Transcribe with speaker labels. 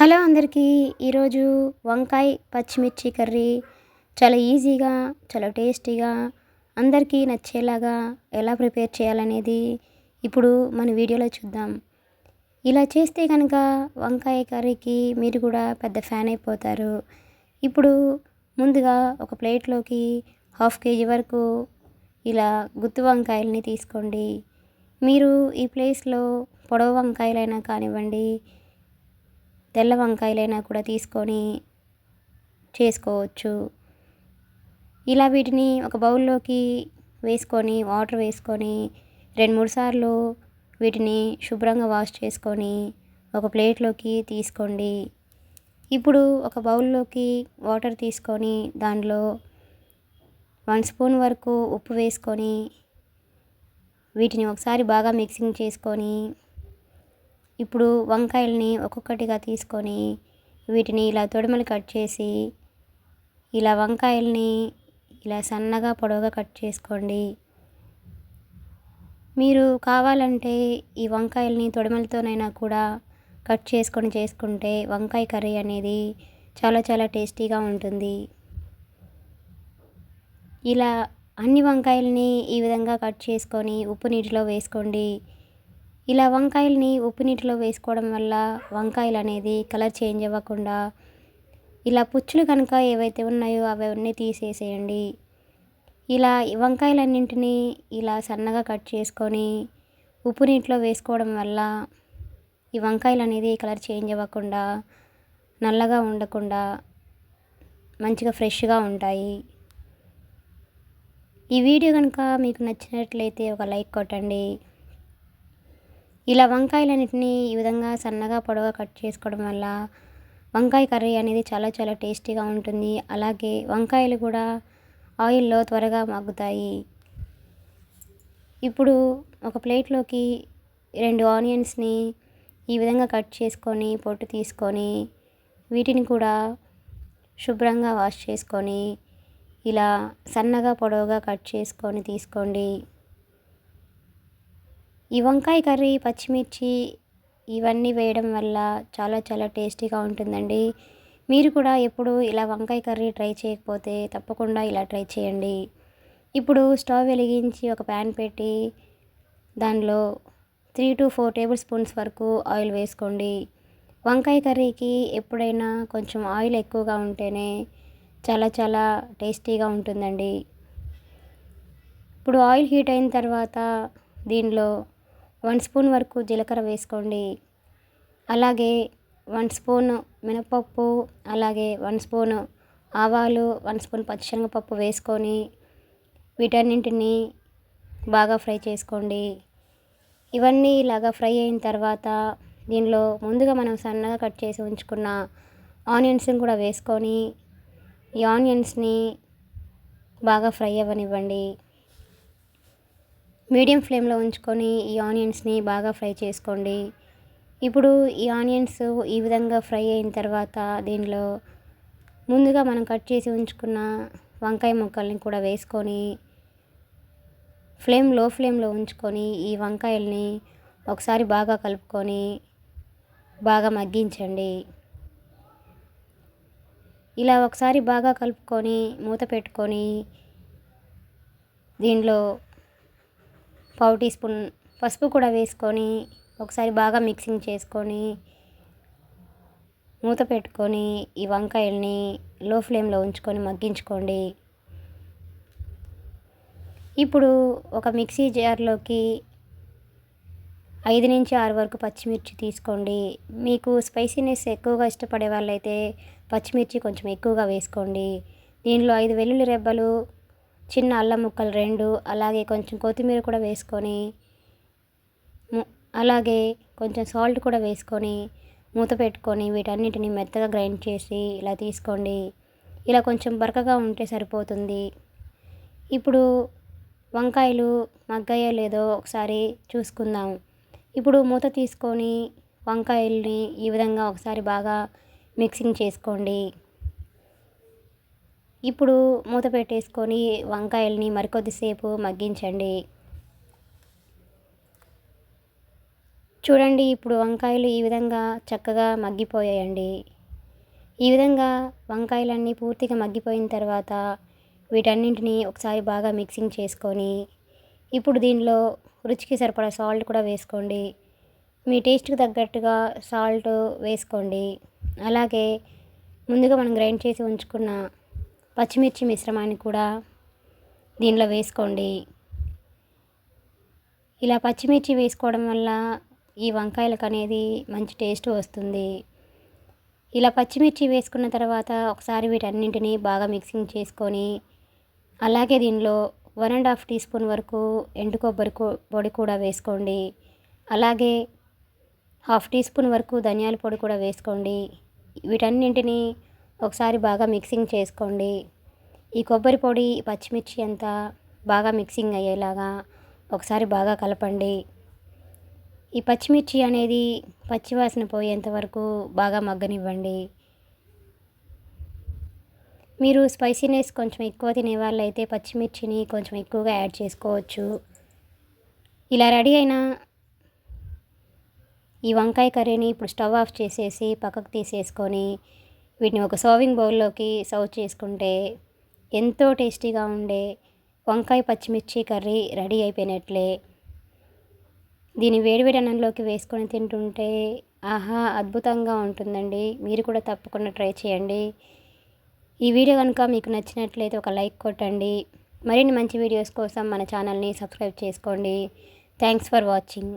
Speaker 1: Hello అందరికీ ఈరోజు వంకాయ పచ్చిమిర్చి కర్రీ చాలా ఈజీగా చాలా టేస్టీగా అందరికీ నచ్చేలాగా ఎలా ప్రిపేర్ చేయాలనేది ఇప్పుడు మన వీడియోలో చూద్దాం. ఇలా చేస్తే కనుక వంకాయ కర్రీకి మీరు కూడా పెద్ద ఫ్యాన్ అయిపోతారు. ఇప్పుడు ముందుగా ఒక ప్లేట్లోకి హాఫ్ కేజీ వరకు ఇలా గుత్తి వంకాయలని తీసుకోండి. మీరు ఈ ప్లేస్లో పొడవు వంకాయలైనా కానివ్వండి తెల్ల వంకాయలైనా కూడా తీసుకొని చేసుకోవచ్చు. ఇలా వీటిని ఒక బౌల్లోకి వేసుకొని వాటర్ వేసుకొని రెండు మూడు సార్లు వీటిని శుభ్రంగా వాష్ చేసుకొని ఒక ప్లేట్లోకి తీసుకోండి. ఇప్పుడు ఒక బౌల్లోకి వాటర్ తీసుకొని దానిలో వన్ స్పూన్ వరకు ఉప్పు వేసుకొని వీటిని ఒకసారి బాగా మిక్సింగ్ చేసుకొని ఇప్పుడు వంకాయల్ని ఒక్కొక్కటిగా తీసుకొని వీటిని ఇలా తొడిమలు కట్ చేసి ఇలా వంకాయల్ని ఇలా సన్నగా పొడవుగా కట్ చేసుకోండి. మీరు కావాలంటే ఈ వంకాయల్ని తొడిమలతోనైనా కూడా కట్ చేసుకొని చేసుకుంటే వంకాయ కర్రీ అనేది చాలా చాలా టేస్టీగా ఉంటుంది. ఇలా అన్ని వంకాయల్ని ఈ విధంగా కట్ చేసుకొని ఉప్పు నీటిలో వేసుకోండి. ఇలా వంకాయలని ఉప్పు నీటిలో వేసుకోవడం వల్ల వంకాయలు అనేది కలర్ చేంజ్ అవ్వకుండా ఇలా పుచ్చులు కనుక ఏవైతే ఉన్నాయో అవన్నీ తీసేసేయండి. ఇలా వంకాయలన్నింటినీ ఇలా సన్నగా కట్ చేసుకొని ఉప్పు నీటిలో వేసుకోవడం వల్ల ఈ వంకాయలు అనేది కలర్ చేంజ్ అవ్వకుండా నల్లగా ఉండకుండా మంచిగా ఫ్రెష్గా ఉంటాయి. ఈ వీడియో కనుక మీకు నచ్చినట్లయితే ఒక లైక్ కొట్టండి. ఇలా వంకాయలన్నిటిని ఈ విధంగా సన్నగా పొడవుగా కట్ చేసుకోవడం వల్ల వంకాయ కర్రీ అనేది చాలా చాలా టేస్టీగా ఉంటుంది. అలాగే వంకాయలు కూడా ఆయిల్లో త్వరగా మగ్గుతాయి. ఇప్పుడు ఒక ప్లేట్లోకి రెండు ఆనియన్స్ని ఈ విధంగా కట్ చేసుకొని పొట్టు తీసుకొని వీటిని కూడా శుభ్రంగా వాష్ చేసుకొని ఇలా సన్నగా పొడవుగా కట్ చేసుకొని తీసుకోండి. ఈ వంకాయ కర్రీ పచ్చిమిర్చి ఇవన్నీ వేయడం వల్ల చాలా చాలా టేస్టీగా ఉంటుందండి. మీరు కూడా ఎప్పుడు ఇలా వంకాయ కర్రీ ట్రై చేయకపోతే తప్పకుండా ఇలా ట్రై చేయండి. ఇప్పుడు స్టవ్ వెలిగించి ఒక ప్యాన్ పెట్టి దానిలో three to four table spoons వరకు ఆయిల్ వేసుకోండి. వంకాయ కర్రీకి ఎప్పుడైనా కొంచెం ఆయిల్ ఎక్కువగా ఉంటేనే చాలా చాలా టేస్టీగా ఉంటుందండి. ఇప్పుడు ఆయిల్ హీట్ అయిన తర్వాత దీనిలో వన్ స్పూన్ వరకు జీలకర్ర వేసుకోండి. అలాగే వన్ స్పూన్ మినపప్పు అలాగే వన్ స్పూన్ ఆవాలు వన్ స్పూన్ పచ్చిశనగపప్పు వేసుకొని వీటన్నింటినీ బాగా ఫ్రై చేసుకోండి. ఇవన్నీ ఇలాగా ఫ్రై అయిన తర్వాత దీనిలో ముందుగా మనం సన్నగా కట్ చేసి ఉంచుకున్న ఆనియన్స్ని కూడా వేసుకొని ఈ ఆనియన్స్ని బాగా ఫ్రై అవ్వనివ్వండి. మీడియం ఫ్లేమ్లో ఉంచుకొని ఈ ఆనియన్స్ని బాగా ఫ్రై చేసుకోండి. ఇప్పుడు ఈ ఆనియన్స్ ఈ విధంగా ఫ్రై అయిన తర్వాత దీనిలో ముందుగా మనం కట్ చేసి ఉంచుకున్న వంకాయ ముక్కల్ని కూడా వేసుకొని ఫ్లేమ్లో ఫ్లేమ్లో ఉంచుకొని ఈ వంకాయల్ని ఒకసారి బాగా కలుపుకొని బాగా మగ్గించండి. ఇలా ఒకసారి బాగా కలుపుకొని మూత పెట్టుకొని దీనిలో పావు టీ స్పూన్ పసుపు కూడా వేసుకొని ఒకసారి బాగా మిక్సింగ్ చేసుకొని మూత పెట్టుకొని ఈ వంకాయల్ని లో ఫ్లేమ్లో ఉంచుకొని మగ్గించుకోండి. ఇప్పుడు ఒక మిక్సీ జార్లోకి ఐదు నుంచి ఆరు వరకు పచ్చిమిర్చి తీసుకోండి. మీకు స్పైసీనెస్ ఎక్కువగా ఇష్టపడే వాళ్ళైతే పచ్చిమిర్చి కొంచెం ఎక్కువగా వేసుకోండి. దీనిలో ఐదు వెల్లుల్లి రెబ్బలు చిన్న అల్లం ముక్కలు రెండు అలాగే కొంచెం కొత్తిమీర కూడా వేసుకొని అలాగే కొంచెం సాల్ట్ కూడా వేసుకొని మూత పెట్టుకొని వీటన్నిటిని మెత్తగా గ్రైండ్ చేసి ఇలా తీసుకోండి. ఇలా కొంచెం బరకగా ఉంటే సరిపోతుంది. ఇప్పుడు వంకాయలు మగ్గాయో లేదో ఒకసారి చూసుకుందాం. ఇప్పుడు మూత తీసుకొని వంకాయల్ని ఈ విధంగా ఒకసారి బాగా మిక్సింగ్ చేసుకోండి. ఇప్పుడు మూత పెట్టేసుకొని వంకాయల్ని మరికొద్దిసేపు మగ్గించండి. చూడండి ఇప్పుడు వంకాయలు ఈ విధంగా చక్కగా మగ్గిపోయాయండి. ఈ విధంగా వంకాయలన్నీ పూర్తిగా మగ్గిపోయిన తర్వాత వీటన్నింటినీ ఒకసారి బాగా మిక్సింగ్ చేసుకొని ఇప్పుడు దీనిలో రుచికి సరిపడా సాల్ట్ కూడా వేసుకోండి. మీ టేస్ట్కి తగ్గట్టుగా సాల్ట్ వేసుకోండి. అలాగే ముందుగా మనం గ్రైండ్ చేసి ఉంచుకున్న పచ్చిమిర్చి మిశ్రమాన్ని కూడా దీనిలో వేసుకోండి. ఇలా పచ్చిమిర్చి వేసుకోవడం వల్ల ఈ వంకాయలకు అనేది మంచి టేస్ట్ వస్తుంది. ఇలా పచ్చిమిర్చి వేసుకున్న తర్వాత ఒకసారి వీటన్నింటినీ బాగా మిక్సింగ్ చేసుకొని అలాగే దీనిలో one and half tea spoon వరకు ఎండు కొబ్బరి పొడి కూడా వేసుకోండి. అలాగే హాఫ్ టీ స్పూన్ వరకు ధనియాల పొడి కూడా వేసుకోండి. వీటన్నింటినీ ఒకసారి బాగా మిక్సింగ్ చేసుకోండి. ఈ కొబ్బరి పొడి పచ్చిమిర్చి అంతా బాగా మిక్సింగ్ అయ్యేలాగా ఒకసారి బాగా కలపండి. ఈ పచ్చిమిర్చి అనేది పచ్చివాసన పోయేంత వరకు బాగా మగ్గనివ్వండి. మీరు స్పైసీనెస్ కొంచెం ఎక్కువ తినే వాళ్ళైతే పచ్చిమిర్చిని కొంచెం ఎక్కువగా యాడ్ చేసుకోవచ్చు. ఇలా రెడీ అయిన ఈ వంకాయ కర్రీని ఇప్పుడు స్టవ్ ఆఫ్ చేసేసి పక్కకు తీసేసుకొని వీటిని ఒక సర్వింగ్ బౌల్లోకి సర్వ్ చేసుకుంటే ఎంతో టేస్టీగా ఉండే వంకాయ పచ్చిమిర్చి కర్రీ రెడీ అయిపోయినట్లే. దీని వేడివేడి అన్నంలోకి వేసుకొని తింటుంటే ఆహా అద్భుతంగా ఉంటుందండి. మీరు కూడా తప్పకుండా ట్రై చేయండి. ఈ వీడియో కనుక మీకు నచ్చినట్లయితే ఒక లైక్ కొట్టండి. మరిన్ని మంచి వీడియోస్ కోసం మన ఛానల్ని సబ్స్క్రైబ్ చేసుకోండి. Thanks for watching.